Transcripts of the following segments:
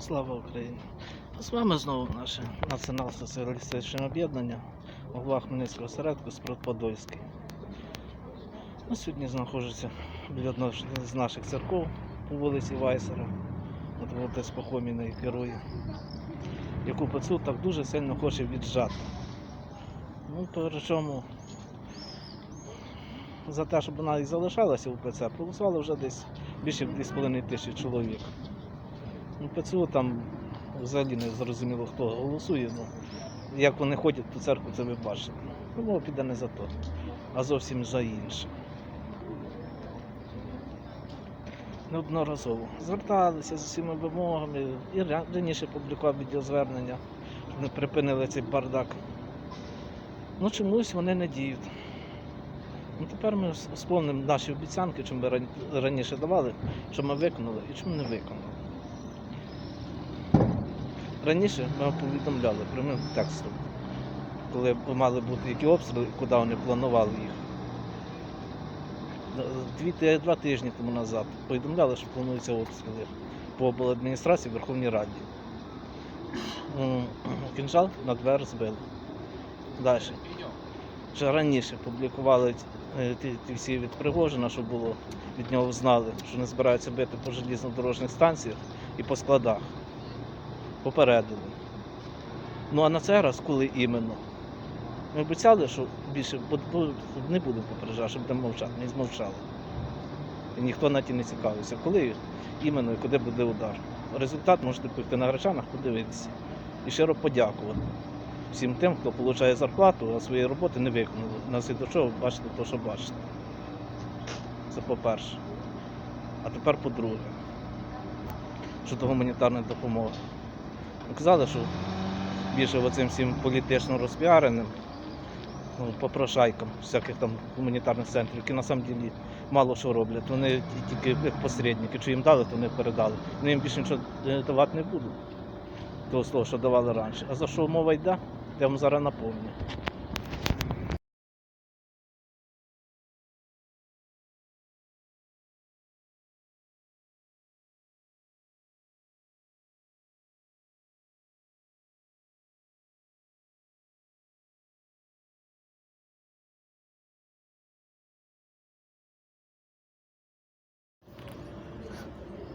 Слава Україні! З вами знову наше націонал-соціалістичне об'єднання, голова Хмельницького осередку Спродподольський. Ми сьогодні знаходжуся біля одного з наших церков по вулиці Вайсера. От отець Пахоміний керує, яку пацю так дуже сильно хоче віджати. Ну, причому за те, щоб вона і залишалася у ПЦ, проголосували вже десь більше 2,5 тисячі чоловік. Ну, ПЦУ там взагалі не зрозуміло, хто голосує. Ну, як вони ходять по церкву, це ви бачите. Ну, мова піде не за то, а зовсім за інше. Неодноразово зверталися з усіма вимогами і раніше публікував відеозвернення, щоб не припинили цей бардак. Ну чомусь вони не діють. Ну, тепер ми сповнимо наші обіцянки, чим ми раніше давали, що ми виконали і чим не виконали. Раніше ми повідомляли прямим текстом, коли мали бути які обстріли, куди вони планували їх. Дві, два тижні тому назад повідомляли, що плануються обстріли по обладміністрації Верховній Раді. Кінжал на двері збили. Далі. Вже раніше публікували е, ті, ті всі від Пригожина, що було, від нього знали, що не збираються бити по железнодорожних станціях і по складах попередили. Ну а на цей раз, коли іменно? Ми обіцяли, що більше не будемо попереджати, щоб будемо мовчати, не змовчали. І ніхто на ті не цікавився, коли іменно і куди буде удар. Результат можете піти на гречанах, подивитися. І щиро подякувати всім тим, хто отримує зарплату, а своєї роботи не виконали. Наслідок чого бачите те, що бачите. Це по-перше. А тепер по-друге, щодо гуманітарної допомоги. Казали, що більше оцим всім політично розпіареним, ну, попрошайкам всяких там гуманітарних центрів, які на самом ділі мало що роблять. Вони тільки як посередники, що їм дали, то вони передали. Вони їм більше нічого е, давати не будуть. Того слова, що давали раніше. А за що мова йде, я вам зараз напомню.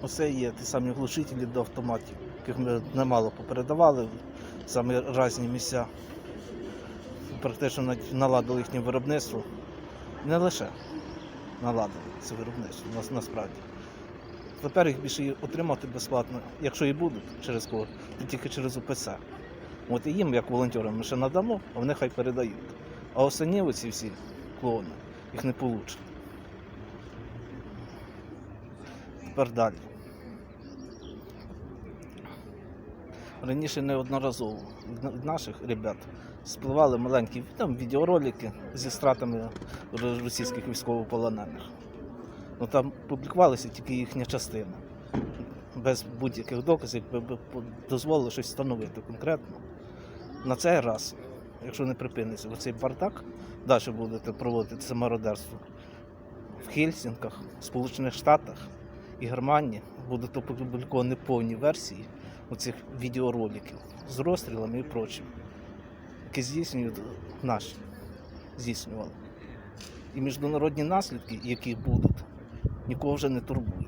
Оце є ті самі глушителі до автоматів, яких ми немало попередавали в самі різні місця. Практично наладили їхнє виробництво. Не лише наладили це виробництво нас, насправді. Тепер їх більше отримати безплатно, якщо і будуть через кого, то тільки через УПЦ. От і їм, як волонтерам, ми ще надамо, а вони хай передають. А останні оці всі клоуни, їх не получать. Тепер далі. Раніше неодноразово від наших ребят спливали маленькі там, відеоролики зі стратами російських військовополонених. Ну, там публікувалася тільки їхня частина. Без будь-яких доказів, якби дозволили щось встановити конкретно. На цей раз, якщо не припиниться оцей бардак, далі будете проводити це мародерство в Хельсінках, Сполучених Штатах і Германії будуть опубліковані повні версії оцих відеороликів з розстрілами і прочим, які здійснюють наші, здійснювали. І міжнародні наслідки, які будуть, нікого вже не турбують.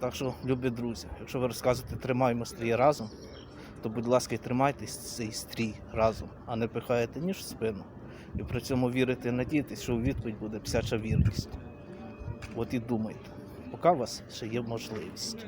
Так що, любі друзі, якщо ви розказуєте тримаємо стрій разом, то будь ласка, і тримайтесь цей стрій разом, а не пихаєте ніж в спину. І при цьому вірите і надієтесь, що у відповідь буде псяча вірність. От і думайте, поки у вас ще є можливість.